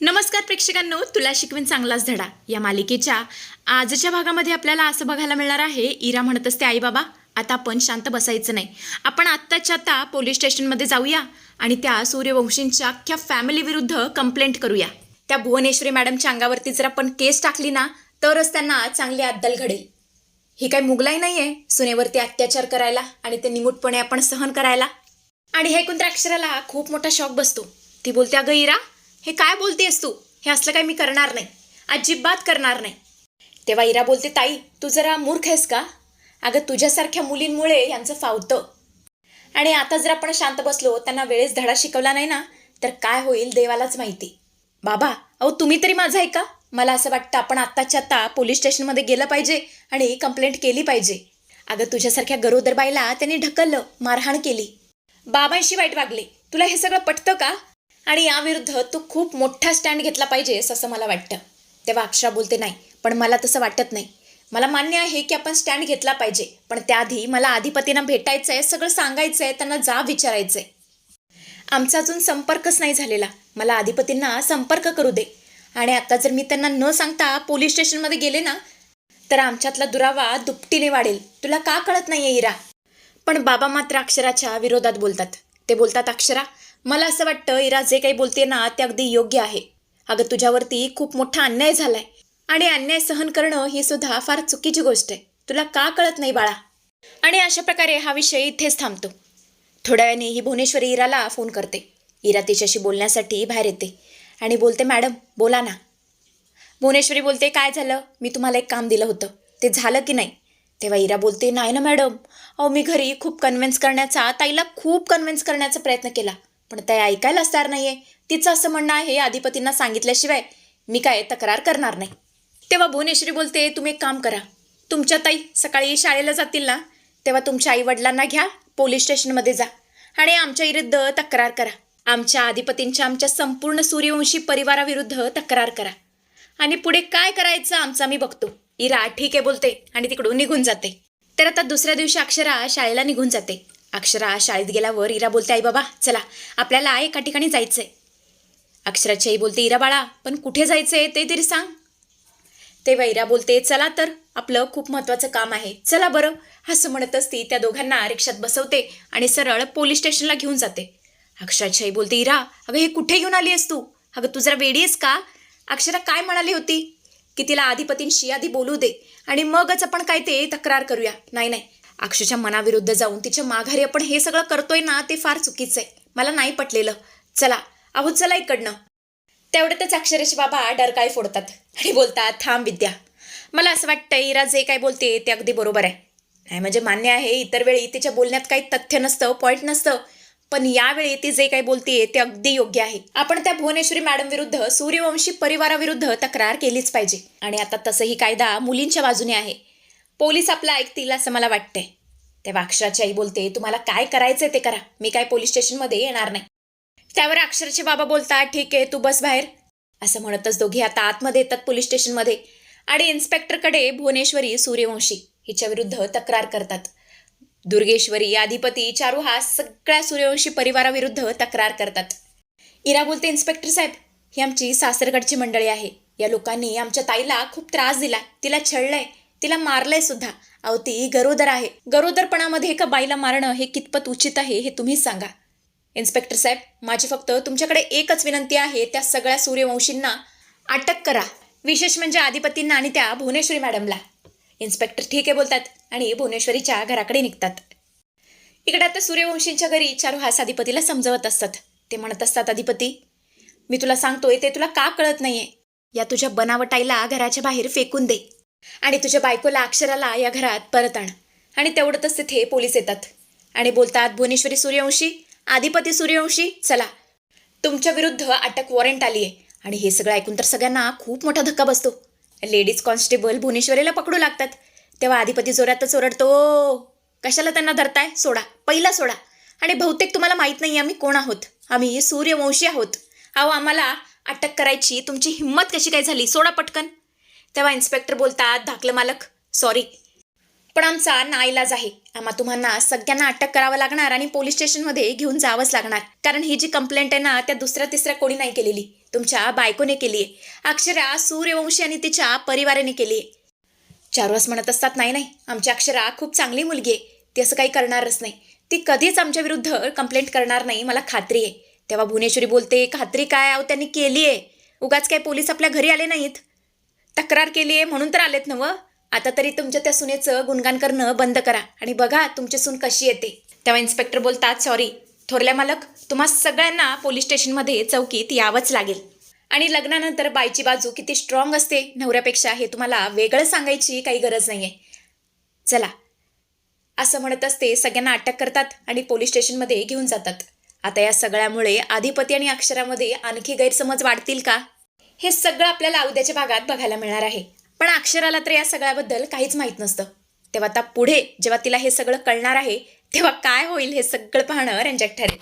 नमस्कार प्रेक्षकांनो तुला शिकवेन चांगलाच धडा. या मालिकेच्या आजच्या भागामध्ये आपल्याला असं बघायला मिळणार आहे इरा म्हणत असते आई बाबा आता आपण शांत बसायचं नाही. आपण आत्ताच्या आता पोलीस स्टेशनमध्ये जाऊया आणि त्या सूर्यवंशींच्या अख्ख्या फॅमिली विरुद्ध कंप्लेंट करूया. त्या भुवनेश्वरी मॅडमच्या अंगावरती जर आपण केस टाकली ना तरच त्यांना चांगली अद्दल घडेल. ही काही मुगलाई नाही आहे सुनेवरती अत्याचार करायला आणि ते निमूटपणे आपण सहन करायला. आणि हे ऐकून अक्षराला खूप मोठा शॉक बसतो. ती बोलते अगं इरा हे काय बोलतेस तू? हे असलं काय मी करणार नाही. अजिबात करणार नाही. तेव्हा इरा बोलते ताई तू जरा मूर्ख आहेस का? अगं तुझ्यासारख्या मुलींमुळे यांचं फावतं. आणि आता जर आपण शांत बसलो त्यांना वेळेस धडा शिकवला नाही ना तर काय होईल देवालाच माहिती. बाबा अहो तुम्ही तरी माझं आहे का? मला असं वाटतं आपण आत्ताच्या आत्ता पोलीस स्टेशनमध्ये गेलं पाहिजे आणि कंप्लेंट केली पाहिजे. अगं तुझ्यासारख्या गरोदर बाईला त्यांनी ढकललं मारहाण केली. बाबांशी वाईट वागले. तुला हे सगळं पटतं का? आणि याविरुद्ध तू खूप मोठा स्टँड घेतला पाहिजेस असं मला वाटतं. तेव्हा अक्षरा बोलते नाही पण मला तसं वाटत नाही. मला मान्य आहे की आपण स्टँड घेतला पाहिजे पण त्याआधी मला अधिपतींना भेटायचं आहे सगळं सांगायचं आहे त्यांना जा विचारायचं आहे आमचा अजून संपर्कच नाही झालेला. मला अधिपतींना संपर्क करू दे. आणि आता जर मी त्यांना न सांगता पोलीस स्टेशनमध्ये गेले ना तर आमच्यातला दुरावा दुपटीने वाढेल. तुला का कळत नाहीये इरा? पण बाबा मात्र अक्षराच्या विरोधात बोलतात. ते बोलतात अक्षरा मला असं वाटतं इरा जे काही बोलते ना ते अगदी योग्य आहे. अगं तुझ्यावरती खूप मोठा अन्याय झालाय. आणि अन्याय सहन करणं ही सुद्धा फार चुकीची गोष्ट आहे. तुला का कळत नाही बाळा? आणि अशा प्रकारे हा विषय इथेच थांबतो. थोड्या वेळाने ही भुवनेश्वरी इराला फोन करते. इरा तिच्याशी बोलण्यासाठी बाहेर येते. आणि बोलते मॅडम बोला ना. भुवनेश्वरी बोलते काय झालं? मी तुम्हाला एक काम दिलं होतं. ते झालं की नाही? तेव्हा इरा बोलते नाही ना मॅडम. अहो मी घरी खूप कन्व्हिन्स करण्याचा ताईला खूप कन्व्हिन्स करण्याचा प्रयत्न केला. पण ताई ऐकायलाच तयार नाहीये. तिचं असं म्हणणं आहे अधिपतींना सांगितल्याशिवाय मी काय तक्रार करणार नाही. तेव्हा भुवनेश्वरी बोलते तुम्ही एक काम करा. तुमच्या ताई सकाळी शाळेला जातील ना तेव्हा तुमच्या आईवडिलांना घ्या पोलीस स्टेशनमध्ये जा आणि आमच्या विरुद्ध तक्रार करा. आमच्या अधिपतींच्या आमच्या संपूर्ण सूर्यवंशी परिवाराविरुद्ध तक्रार करा. आणि पुढे काय करायचं आमचं आम्ही बघतो. इरा ठीक आहे बोलते आणि तिकडून निघून जाते. तर आता दुसऱ्या दिवशी अक्षरा शाळेला निघून जाते. अक्षरा शाळेत गेल्यावर इरा बोलते आई बाबा चला. आपल्याला एका ठिकाणी जायचंय. अक्षराची आई बोलते इरा बाळा पण कुठे जायचंय ते तरी सांग. तेव्हा इरा बोलते चला तर. आपलं खूप महत्त्वाचं काम आहे. चला बरं. असं म्हणतच ती त्या दोघांना रिक्षात बसवते आणि सरळ पोलीस स्टेशनला घेऊन जाते. अक्षराची आई बोलते इरा अगं हे कुठे घेऊन आली आहेस तू? अगं तू जरा वेडी आहेस का? अक्षरा काय म्हणाली होती? की तिला आधीपतींशी आधी बोलू दे आणि मगच आपण काय ते तक्रार करूया. नाही नाही. अक्षूच्या मनाविरुद्ध जाऊन तिच्या माघारी आपण हे सगळं करतोय ना ते फार चुकीचं आहे मला नाही पटलेलं. चला अहो चला इकडनं. तेवढ्यातच अक्षरेश बाबा डरकाळी फोडतात आणि बोलतात थांब विद्या. मला असं वाटतं इरा जे काय बोलते ते अगदी बरोबर आहे. नाही म्हणजे मान्य आहे इतर वेळी तिच्या बोलण्यात काही तथ्य नसतं पॉईंट नसतं. पण यावेळी ती जे काही बोलते ते अगदी योग्य आहे. आपण त्या भुवनेश्वरी मॅडम विरुद्ध सूर्यवंशी परिवाराविरुद्ध तक्रार केलीच पाहिजे. आणि आता तसंही कायदा मुलींच्या बाजूने आहे. पोलीस आपला ऐकतील असं मला वाटतंय. तेव्हा अक्षराची आई बोलते तुम्हाला काय करायचंय ते करा. मी काय पोलीस स्टेशनमध्ये येणार नाही. त्यावर अक्षराचे बाबा बोलतात ठीक आहे तू बस बाहेर. असं म्हणतच दोघी आता आतमध्ये येतात पोलीस स्टेशनमध्ये. आणि इन्स्पेक्टरकडे भुवनेश्वरी सूर्यवंशी हिच्या विरुद्ध तक्रार करतात. दुर्गेश्वरी अधिपती चारू हा सगळ्या सूर्यवंशी परिवाराविरुद्ध तक्रार करतात. इरा बोलते इन्स्पेक्टर साहेब ही आमची सासरगडची मंडळी आहे. या लोकांनी आमच्या ताईला खूप त्रास दिला. तिला छळलंय. तिला मारलंय सुद्धा. अहो ती गरोदर आहे. गरोदरपणामध्ये एका बाईला मारणं हे कितपत उचित आहे हे तुम्हीच सांगा. इन्स्पेक्टर साहेब माझी फक्त तुमच्याकडे एकच विनंती आहे त्या सगळ्या सूर्यवंशींना अटक करा. विशेष म्हणजे अधिपतींना आणि त्या भुवनेश्वरी मॅडमला. इन्स्पेक्टर ठीक आहे बोलतात आणि भुवनेश्वरीच्या घराकडे निघतात. इकडे आता सूर्यवंशींच्या घरी चारू हास अधिपतीला समजवत असतात. ते म्हणत असतात अधिपती मी तुला सांगतोय ते तुला का कळत नाहीये? या तुझ्या बनावटाईला घराच्या बाहेर फेकून दे. आणि तुझ्या बायकोला अक्षराला या घरात परत आण. आणि तेवढंच तिथे पोलीस येतात. आणि बोलतात भुवनेश्वरी सूर्यवंशी आधिपती सूर्यवंशी चला. तुमच्या विरुद्ध अटक वॉरंट आली आहे. आणि हे सगळं ऐकून तर सगळ्यांना खूप मोठा धक्का बसतो. लेडीज कॉन्स्टेबल भुवनेश्वरीला पकडू लागतात. तेव्हा अधिपती जोरातच ओरडतो कशाला त्यांना धरताय? सोडा. पहिला सोडा. आणि बहुतेक तुम्हाला माहीत नाही आम्ही कोण आहोत. आम्ही सूर्यवंशी आहोत. अहो आम्हाला अटक करायची तुमची हिंमत कशी काय झाली? सोडा पटकन. तेव्हा इन्स्पेक्टर बोलतात धाकलं मालक सॉरी पण आमचा नाईलाज आहे. आम्हा तुम्हाला सगळ्यांना अटक करावं लागणार आणि पोलीस स्टेशनमध्ये घेऊन जावंच लागणार. कारण ही जी कंप्लेंट आहे ना त्या दुसऱ्या तिसऱ्या कोणी नाही केलेली. तुमच्या बायकोने केली आहे अक्षरा सूर्यवंशी आणि तिच्या परिवाराने केली आहे चारवास म्हणत असतात नाही नाही आमची अक्षरा खूप चांगली मुलगी आहे. ती असं काही करणारच नाही. ती कधीच आमच्या विरुद्ध कंप्लेंट करणार नाही मला खात्री आहे. तेव्हा भुवनेश्वरी बोलते खात्री काय? अहो त्यांनी केली आहे उगाच काय पोलीस आपल्या घरी आले नाहीत. तक्रार केली आहे म्हणून तर आलेत नवं आता तरी तुमच्या त्या सुनेचं गुणगान करणं बंद करा. आणि बघा तुमची सून कशी येते. तेव्हा इन्स्पेक्टर बोलतात सॉरी थोरल्या मालक तुम्हा सगळ्यांना पोलीस स्टेशनमध्ये चौकीत यावंच लागेल. आणि लग्नानंतर बायची बाजू किती स्ट्रॉंग असते नवऱ्यापेक्षा हे तुम्हाला वेगळं सांगायची काही गरज नाही आहे चला. असं म्हणतच ते सगळ्यांना अटक करतात आणि पोलीस स्टेशनमध्ये घेऊन जातात. आता या सगळ्यामुळे आधिपती आणि अक्षरामध्ये आणखी गैरसमज वाढतील का? हे सगळं आपल्याला उद्याच्या भागात बघायला मिळणार आहे. पण अक्षराला तर या सगळ्याबद्दल काहीच माहीत नसतं. तेव्हा आता पुढे जेव्हा तिला हे सगळं कळणार आहे तेव्हा काय होईल हे सगळं पाहणं रंजक ठरेल.